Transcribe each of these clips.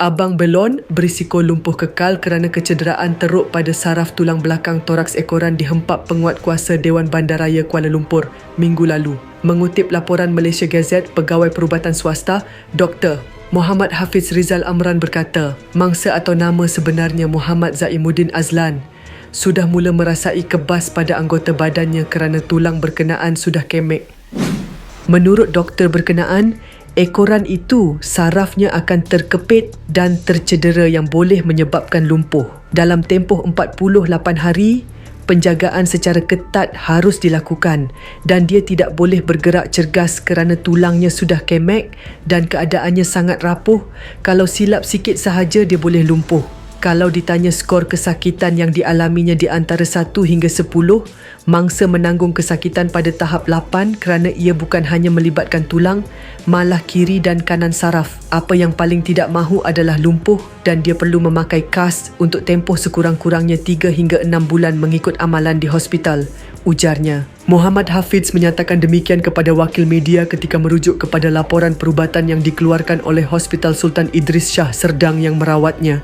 Abang Belon berisiko lumpuh kekal kerana kecederaan teruk pada saraf tulang belakang toraks ekoran dihempap penguat kuasa Dewan Bandaraya Kuala Lumpur minggu lalu. Mengutip laporan Malaysia Gazette, Pegawai Perubatan Swasta, Dr. Muhammad Hafiz Rizal Amran berkata, mangsa atau nama sebenarnya Muhammad Zaimuddin Azlan sudah mula merasai kebas pada anggota badannya kerana tulang berkenaan sudah kemek. Menurut doktor berkenaan, ekoran itu sarafnya akan terkepit dan tercedera yang boleh menyebabkan lumpuh. Dalam tempoh 48 hari, penjagaan secara ketat harus dilakukan dan dia tidak boleh bergerak cergas kerana tulangnya sudah kemek dan keadaannya sangat rapuh. Kalau silap sikit sahaja dia boleh lumpuh. Kalau ditanya skor kesakitan yang dialaminya di antara 1 hingga 10, mangsa menanggung kesakitan pada tahap 8 kerana ia bukan hanya melibatkan tulang, malah kiri dan kanan saraf. Apa yang paling tidak mahu adalah lumpuh dan dia perlu memakai kas untuk tempoh sekurang-kurangnya 3 hingga 6 bulan mengikut amalan di hospital, ujarnya. Muhammad Hafiz menyatakan demikian kepada wakil media ketika merujuk kepada laporan perubatan yang dikeluarkan oleh Hospital Sultan Idris Shah Serdang yang merawatnya.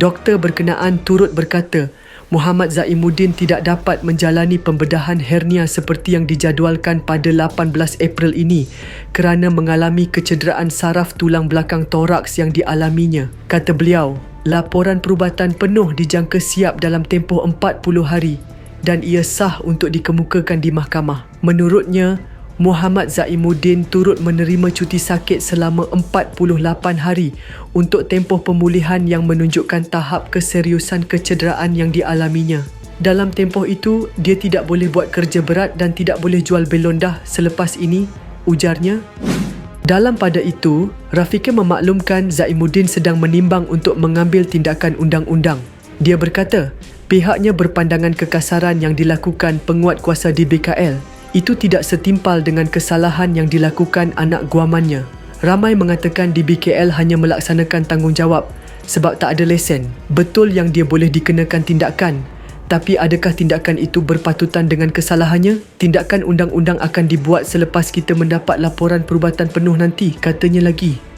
Doktor berkenaan turut berkata, Muhammad Zaimuddin tidak dapat menjalani pembedahan hernia seperti yang dijadualkan pada 18 April ini kerana mengalami kecederaan saraf tulang belakang toraks yang dialaminya. Kata beliau, laporan perubatan penuh dijangka siap dalam tempoh 40 hari dan ia sah untuk dikemukakan di mahkamah. Menurutnya, Muhammad Zaimuddin turut menerima cuti sakit selama 48 hari untuk tempoh pemulihan yang menunjukkan tahap keseriusan kecederaan yang dialaminya. Dalam tempoh itu, dia tidak boleh buat kerja berat dan tidak boleh jual belon dah selepas ini, ujarnya. Dalam pada itu, Rafika memaklumkan Zaimuddin sedang menimbang untuk mengambil tindakan undang-undang. Dia berkata, pihaknya berpandangan kekasaran yang dilakukan penguat kuasa di BKL itu tidak setimpal dengan kesalahan yang dilakukan anak guamannya. Ramai mengatakan di BKL hanya melaksanakan tanggungjawab sebab tak ada lesen. Betul yang dia boleh dikenakan tindakan. Tapi adakah tindakan itu berpatutan dengan kesalahannya? Tindakan undang-undang akan dibuat selepas kita mendapat laporan perubatan penuh nanti, katanya lagi.